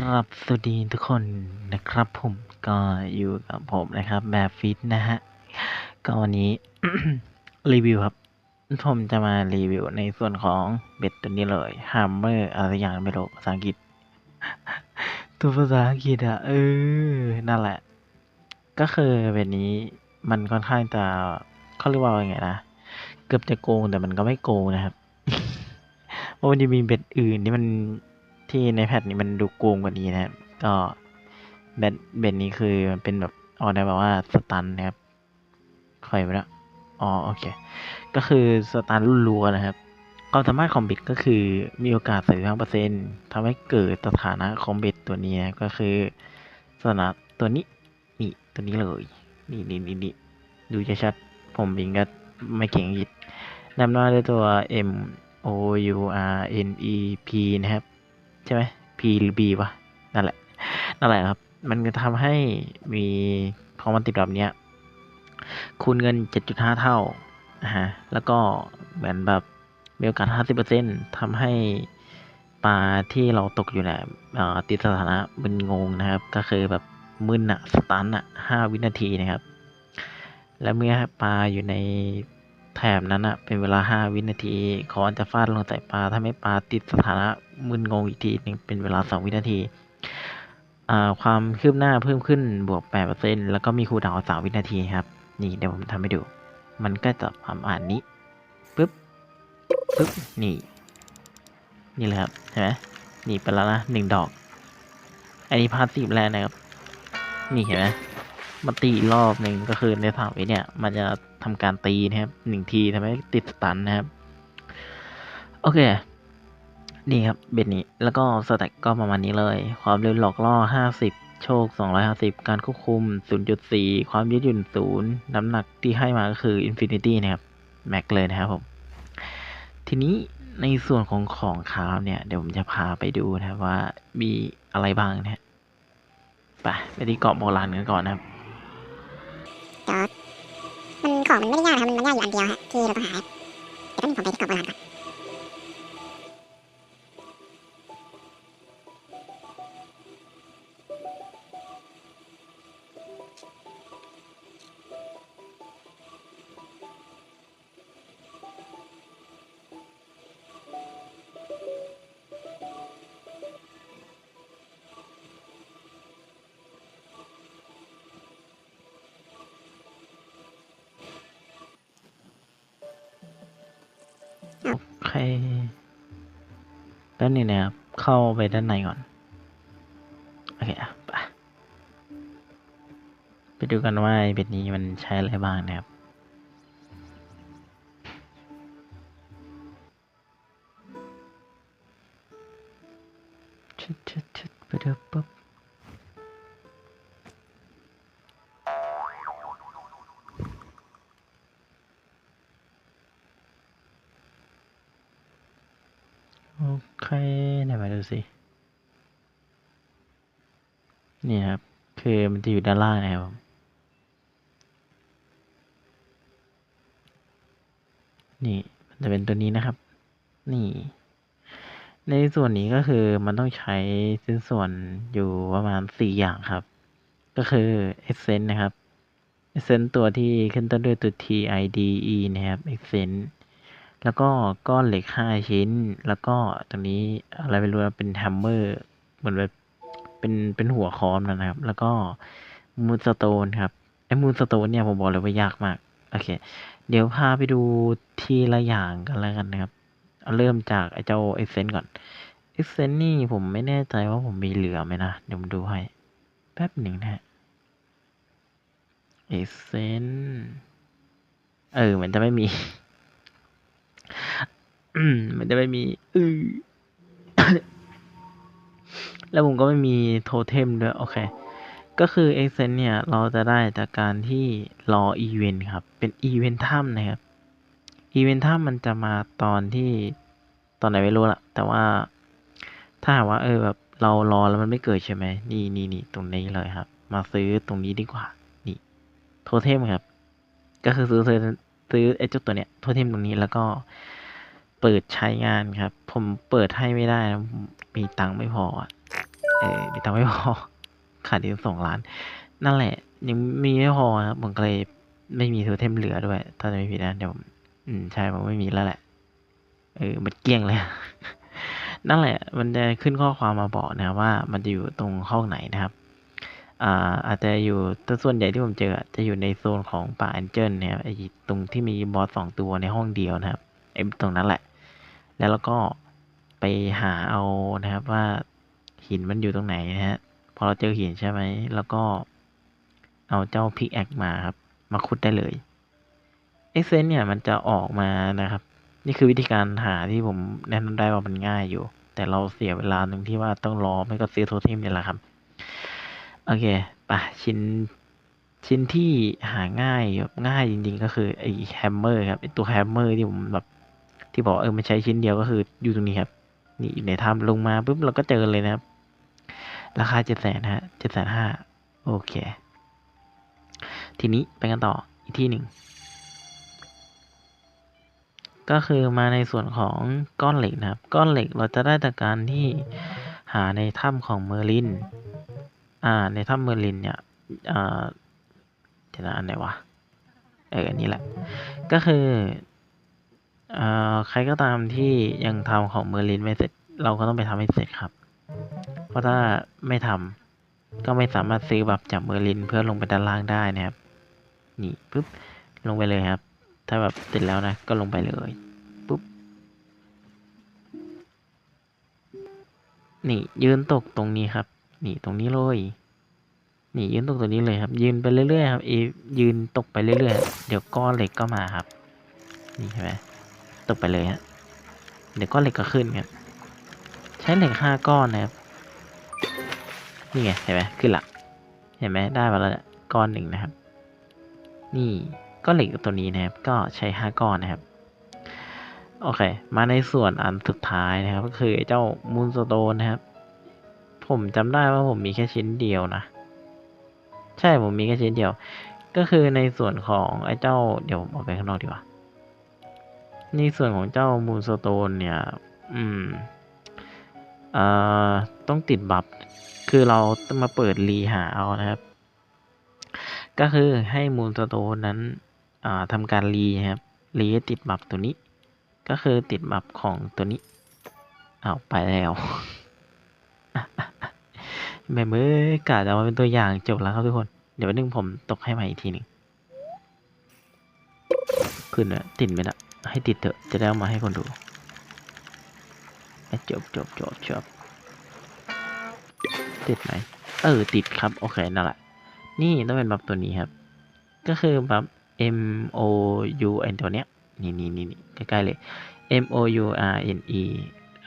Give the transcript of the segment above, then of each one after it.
ครับ สวัสดีทุกคนนะครับ ผมก็อยู่กับผมนะครับแบบฟิตนะฮะ ก็วันนี้ รีวิวครับ ผมจะมารีวิวในส่วนของเบ็ดตัวนี้เลย Hammer อะไรอย่างไม่รู้ภาษาอังกฤษ ตัวภาษาอังกฤษอะเออ นั่นแหละ ก็คือเบ็ดนี้มันค่อนข้างจะเขาเรียกว่าไงนะ เกือบจะโกงแต่มันก็ไม่โกงนะครับเพราะมันจะมีเบ็ดอื่นที่มัน ที่ในแพทนี้มันดูโกงกว่านี้นะครับ ก็เบ็ดเบ็ดนี้คือมันเป็นแบบออกได้แบบว่าสตันนะครับคอยไปแล้วอ๋อโอเค ก็คือสตันรุ่นรัวนะครับความสามารถของบ็ดก็คือมีโอกาสใส่ทั้งเปอร์เซ็นต์ทำให้เกิดสถานะของบ็ดตัวนี้นะก็คือสถานะตัวนี้นี่ตัวนี้เลย นี่นี่นี่นี่ดูจะชัดๆผมเองก็ไม่เก่งอังกฤษนำหน้าด้วยตัว M O U R N E P นะครับ ใช่ไหม P หรือ B วะนั่นแหละ นั่นแหละครับ มันจะทำให้มีพอมันติดแบบเนี้ยคูณเงิน 7.5 เท่านะฮะแล้วก็เหมือนแบบมีโอกาส 50%ทำให้ปลาที่เราตกอยู่เนี่ยติดสถานะมึนงงนะครับ ก็คือแบบมึนอะสตันอะ5 วินาทีนะครับ และเมื่อปลาอยู่ใน แถบนั้นอะเป็นเวลา 5 วินาทีคอนจะฟาดลงใส่ปลาถ้าไม่ปลาติดสถานะมึนงงอีกทีหนึงเป็นเวลา 2 วินาทีความคืบหน้าเพิ่มขึ้นบวก 8%แล้วก็มีคูดาว3วินาทีครับ นี่เดี๋ยวผมทำให้ดู มันก็จะประมาณนี้ปึ๊บปึ๊บนี่ นี่แหละครับเห็นไหมนี่ไปแล้วนะหนึ่งดอก อันนี้พาสซีฟแรกนะครับ นี่เห็นไหม มาตีอีกรอบหนึ่งก็คือในสามวิเนี่ย มันจะทำการตีนะครับหนึ่งทีทำให้ติดสตันนะครับ โอเค นี่ครับเบ็ดนี้ แล้วก็สแต็กก็ประมาณนี้เลย ความเร็วหลอกล่อ 50 โชค 250 การควบคุม 0.4 ความยืดหยุ่น 0 น้ำหนักที่ให้มาก็คือ Infinity นะครับ แม็กเลยนะครับผม ทีนี้ในส่วนของของคราวเนี่ย เดี๋ยวผมจะพาไปดูนะครับว่ามีอะไรบ้างนะฮะไปไปที่เกาะโบราณกันก่อนนะครับ จอร์ดมันของมันไม่ได้ยากนะครับมันมันยากอยู่อันเดียวฮะที่เราต้องหาเดี๋ยวต้องผมไปที่เกาะโบราณก่อน อเคด้านนี้นะครับ เข้าไปด้านในก่อน โอเคอะไปไปดูกันว่าเบ็ดนี้มันใช้อะไรบ้างนะครับชุดชุดชุดไปดูปุ๊บ โอเคไหนมาดูสิ นี่ครับ คือมันจะอยู่ด้านล่างนะครับผมนี่มันจะเป็นตัวนี้นะครับ นี่ ในส่วนนี้ก็คือมันต้องใช้ชิ้นส่วนอยู่ประมาณสี่อย่างครับ ก็คือ Essence นะครับ Essence ตัวที่ขึ้นต้นด้วยตัว T I D E นะครับ Essence แล้วก็ก้อนเหล็กห้าชิ้น แล้วก็ตรงนี้อะไรไม่รู้เป็นแฮมเมอร์เหมือนแบบเป็นเป็นหัวคอมนะครับ แล้วก็มูนสโตนครับไอ้มูนสโตนเนี่ยผมบอกเลยว่ายากมากโอเค เดี๋ยวพาไปดูทีละอย่างกันแล้วกันนะครับ เอาเริ่มจากไอ้เจ้าเอเซนก่อนเอเซนนี่ผมไม่แน่ใจว่าผมมีเหลือไหมนะเดี๋ยวผมดูให้ แป๊บหนึ่งนะฮะเอเซนเออเหมือนจะไม่มี มันจะไม่มีอือแล้วผมก็ไม่มีโทเทมด้วย โอเค ก็คือเอเซนเนี่ย เราจะได้จากการที่รออีเวนต์ครับ เป็นอีเวนต์ถ้ำนะครับอีเวนต์ถ้ำมันจะมาตอนที่ตอนไหนไม่รู้ละแต่ว่าถ้าหากว่า เออแบบเรารอแล้วมันไม่เกิดใช่ไหมนี่นี่นี่ตรงนี้เลยครับ มาซื้อตรงนี้ดีกว่า นี่ โทเทมครับ ก็คือซื้อ ซื้อไอ้เจ้าตัวเนี้ยโทเทมตรงนี้แล้วก็เปิดใช้งานครับ ผมเปิดให้ไม่ได้นะมีตังค์ไม่พออะเออมีตังค์ไม่พอ ขาดอีกสองล้าน นั่นแหละ ยังมีไม่พอครับผมก็เลยไม่มีโทเทมเหลือด้วย ถ้าจะไม่ผิดนะเดี๋ยวอืมใช่ผมไม่มีแล้วแหละ เออมันเกลี้ยงเลย นั่นแหละ มันจะขึ้นข้อความมาบอกนะครับว่ามันจะอยู่ตรงห้องไหนนะครับ อ่าอาจจะอยู่แต่ส่วนใหญ่ที่ผมเจอจะอยู่ในโซนของป่าแอนเจิลนะครับไอ้ตรงที่มีบอสสองตัวในห้องเดียวนะครับไอ้ตรงนั้นแหละ แล้วเราก็ไปหาเอานะครับว่าหินมันอยู่ตรงไหนนะฮะพอเราเจอหินใช่ไหมแล้วก็เอาเจ้าพิกแอคมาครับ มาขุดได้เลยเอ็กเซนเนี่ยมันจะออกมานะครับ นี่คือวิธีการหาที่ผมแนะนำได้ว่ามันง่ายอยู่ แต่เราเสียเวลาตรงที่ว่าต้องรอไม่ก็ซื้อโทเทมเนี่ยแหละครับ โอเคไปชิ้นชิ้นที่หาง่ายง่ายจริงๆ ก็คือไอ้แฮมเมอร์ครับไอ้ตัวแฮมเมอร์ที่ผมแบบ ที่บอกเออมันใช้ชิ้นเดียวก็คืออยู่ตรงนี้ครับ นี่อยู่ในถ้ำลงมาปุ๊บเราก็เจอเลยนะครับ ราคาเจ็ดแสนฮะเจ็ดแสนห้าโอเค ทีนี้ไปกันต่ออีกที่หนึ่งก็คือมาในส่วนของก้อนเหล็กนะครับ ก้อนเหล็กเราจะได้จากการที่หาในถ้ำของเมอร์ลิน อ่า ในถ้ำเมอร์ลินเนี่ยอ่าเดี๋ยวนะอันไหนวะ เอออันนี้แหละ ก็คืออ่าใครก็ตามที่ยังทำของเมอร์ลินไม่เสร็จ เราก็ต้องไปทำให้เสร็จครับ เพราะถ้าไม่ทำก็ไม่สามารถซื้อแบบจากเมอร์ลินเพื่อลงไปด้านล่างได้นะครับ นี่ปุ๊บลงไปเลยครับ ถ้าแบบเสร็จแล้วนะ ก็ลงไปเลยปุ๊บนี่ยืนตกตรงนี้ครับ นี่ตรงนี้เลย นี่ยืนตกตรงนี้เลยครับ ยืนไปเรื่อยๆครับเอยืนตกไปเรื่อยๆเดี๋ยวก้อนเหล็กก็มาครับ นี่ใช่ไหมตกไปเลยฮะเดี๋ยวก้อนเหล็กก็ขึ้นครับใช้เหล็กห้าก้อนนะครับนี่ไงเห็นไหมขึ้นละเห็นไหมได้มาแล้วก้อนหนึ่งนะครับ นี่ก็เหล็กตัวนี้นะครับ ก็ใช้ห้าก้อนนะครับโอเค มาในส่วนอันสุดท้ายนะครับ ก็คือเจ้ามูนสโตนนะครับ ผมจำได้ว่าผมมีแค่ชิ้นเดียวนะ ใช่ผมมีแค่ชิ้นเดียว ก็คือในส่วนของไอ้เจ้า เดี๋ยวผมเอาไปข้างนอกดีกว่า ในส่วนของเจ้ามูนสโตนเนี่ย อืมเอ่อต้องติดบัฟคือเราต้องมาเปิดรีหาเอานะครับ ก็คือให้มูลสโตนนั้นอ่าทำการรีครับรีให้ติดบัฟตัวนี้ ก็คือติดบัฟของตัวนี้เอาไปแล้ว แม่เมื่อกาจะเอามาเป็นตัวอย่างจบแล้วครับทุกคน เดี๋ยววันนึงผมตกให้ใหม่อีกทีหนึ่งขึ้นเลยติดไปละให้ติดเถอะจะได้เอามาให้คนดูจบจบจบจบติดไหมเออติดครับโอเคนั่นแหละ นี่ต้องเป็นบัฟตัวนี้ครับ ก็คือบัฟ M O U N ตัวเนี้ยนี่นี่นี่ใกล้ๆเลย M O U R N E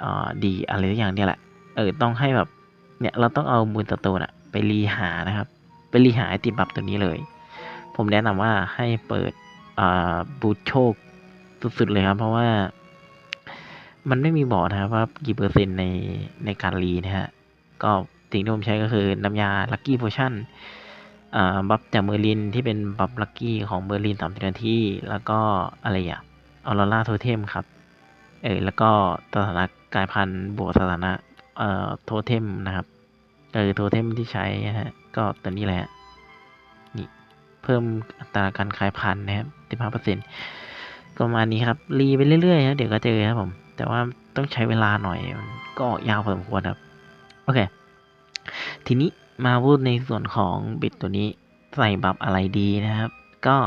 อ่า D อะไรสักอย่างเนี่ยแหละ เออ ต้องให้แบบ เนี่ยเราต้องเอามูลสโตนอะไปรีหานะครับ ไปรีหาไอติดบัฟตัวนี้เลย ผมแนะนำว่าให้เปิดบูทโชคสุดๆเลยครับ เพราะว่า มันไม่มีบอกนะครับว่ากี่เปอร์เซ็นต์ในในการรีนะฮะ ก็สิ่งที่ผมใช้ก็คือน้ำยาลั c กี้โพชั่นบัฟจากเมอร์ลินที่เป็นบัฟลั c กี้ของเมอร์ลินสามสิบนาทีแล้วก็อะไรอะออโรราโทเทมครับ เออแล้วก็สถานะกายพันธุ์บวกสถานะ เอ่อโทเทมนะครับเออโทเทมที่ใช้ฮะก็ตัวนี้แหละนี่เพิ่มอัตราการคลายพันธุ์นะครับสิบห้าเปอร์เซ็นต์ก็ประมาณนี้ครับรีไปเรื่อยๆนะเดี๋ยวก็เจอครับผม แต่ว่าต้องใช้เวลาหน่อยก็ออกยาวพอสมควรครับ โอเค ทีนี้มาพูดในส่วนของบิตตัวนี้ใส่บัฟอะไรดีนะครับ ก็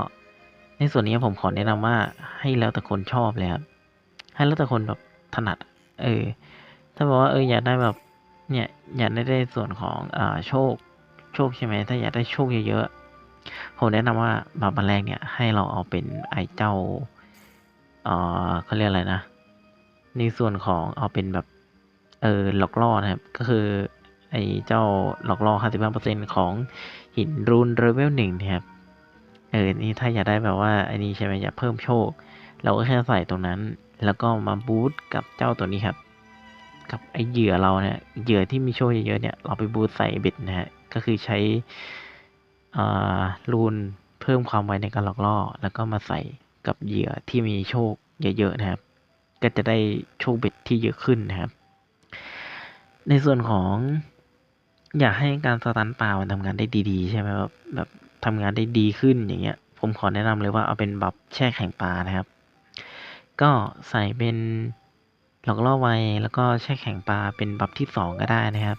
ในส่วนนี้ผมขอแนะนำว่าให้แล้วแต่คนชอบเลยครับ ให้แล้วแต่คนแบบถนัด เออ ถ้าบอกว่าเอออยากได้แบบ เนี่ยอยากได้ในส่วนของอ่าโชคโชคใช่ไหมถ้าอยากได้โชคเยอะๆผมแนะนำว่าบัฟอันแรกเนี่ย ให้เราเอาเป็นไอเจ้าเอ่อเขาเรียกอะไรนะ ในส่วนของเอาเป็นแบบ เออหลอกล่อนะครับ ก็คือไอเจ้าหลอกล่อ55%ของหินรูนเลเวลหนึ่งนะครับ เออ นี่ถ้าอยากได้แบบว่าไอนี่ใช่ไหมอยากเพิ่มโชค เราก็แค่ใส่ตรงนั้น แล้วก็มาบูตกับเจ้าตัวนี้ครับ กับไอเหยื่อเราเนี่ยเหยื่อที่มีโชคเยอะๆเนี่ยเราไปบูตใส่เบ็ดนะฮะก็คือใช้รูนเพิ่มความไวในการหลอกล่อ แล้วก็มาใส่กับเหยื่อที่มีโชคเยอะๆนะครับ ก็จะได้โชคเบ็ดที่เยอะขึ้นนะครับ ในส่วนของอยากให้การสตันปลามันทำงานได้ดีๆ ใช่ไหมแบบแบบทำงานได้ดีขึ้นอย่างเงี้ย ผมขอแนะนำเลยว่าเอาเป็นบัฟแช่แข็งปลานะครับ ก็ใส่เป็น หลอกล่อไวแล้วก็แช่แข็งปลาเป็นบัฟที่สองก็ได้นะครับ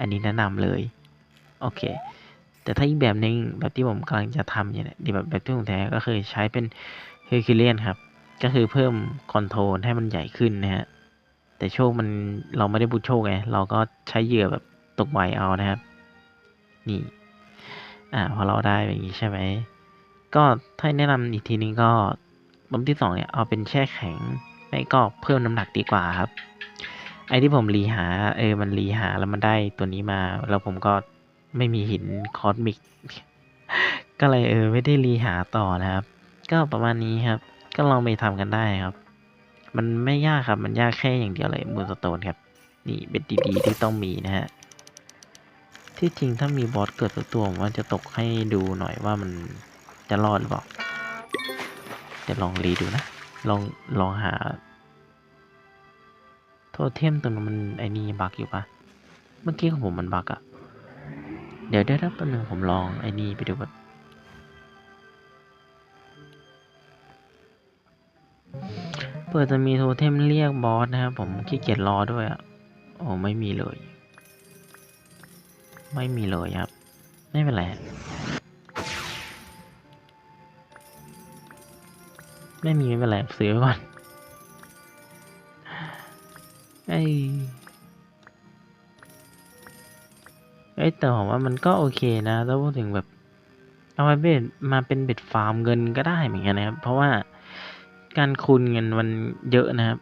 อันนี้แนะนำเลย โอเค แต่ถ้าอีกแบบหนึ่งแบบที่ผมกำลังจะทำเนี่ยดีแบบแบบที่ผมแท้ก็คือใช้เป็นเฮอร์คิเลียนครับ ก็คือเพิ่มคอนโทรลให้มันใหญ่ขึ้นนะฮะ แต่โชคมันเราไม่ได้บูทโชคไง เราก็ใช้เหยื่อแบบตกไวเอานะครับ นี่ อ่าพอเราได้แบบนี้ใช่ไหม ก็ถ้าแนะนำอีกทีนึงก็บัมที่สองเนี่ยเอาเป็นแช่แข็ง ไม่ก็เพิ่มน้ำหนักดีกว่าครับ ไอที่ผมรีหา เออ มันรีหาแล้วมันได้ตัวนี้มา แล้วผมก็ไม่มีหินคอสมิก ก็เลยเออ ไม่ได้รีหาต่อนะครับ ก็ประมาณนี้ครับ ก็ลองไปทำกันได้ครับ มันไม่ยากครับ มันยากแค่อย่างเดียวเลยมูนสโตนครับ นี่เป็นดีๆที่ต้องมีนะฮะ ที่จริงถ้ามีบอสเกิดตัวผมว่าจะตกให้ดูหน่อยว่ามันจะรอดหรือเปล่าจะลองรีดูนะ ลองลองหา โทเทมตรงนั้นมันไอ้นี่บักอยู่ปะเมื่อกี้ของผมมันบักอะเดี๋ยวได้รับแป๊บนึงผมลองไอ้นี่ไปดูแบบเปิดจะมีโทเทมเรียกบอสนะครับผมขี้เกียจรอด้วยอะโอ้ไม่มีเลย ไม่มีเลยครับ ไม่เป็นไร ไม่มีไม่เป็นไรซื้อไว้ก่อนไอ้ไอ้ยแต่ผมว่ามันก็โอเคนะถ้าพูดถึงแบบ เอาไว้เบ็ดมาเป็นเบ็ดฟาร์มเงินก็ได้เหมือนกันนะครับ เพราะว่าการคูณเงินมันเยอะนะครับ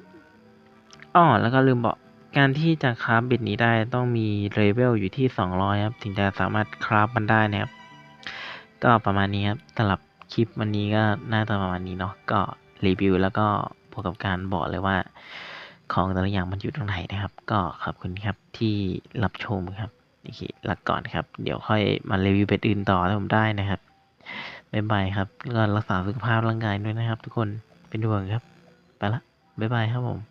อ้อแล้วก็ลืมบอกการที่จะคราฟเบ็ดนี้ได้ต้องมีเลเวลอยู่ที่ 200 ครับ ถึงจะสามารถคราฟมันได้นะครับ ก็ประมาณนี้ครับสำหรับ คลิปวันนี้ก็น่าจะประมาณนี้เนาะก็รีวิวแล้วก็พวกกับการบอกเลยว่า ของแต่ละอย่างมันอยู่ตรงไหนนะครับ ก็ขอบคุณครับที่รับชมครับโอเคลาก่อนครับ เดี๋ยวค่อยมารีวิวเบ็ดอื่นต่อถ้าผมได้นะครับบ๊ายบายครับแล้วก็รักษาสุขภาพร่างกายด้วยนะครับ ทุกคนเป็นห่วงครับ ไปละบ๊ายบายครับผม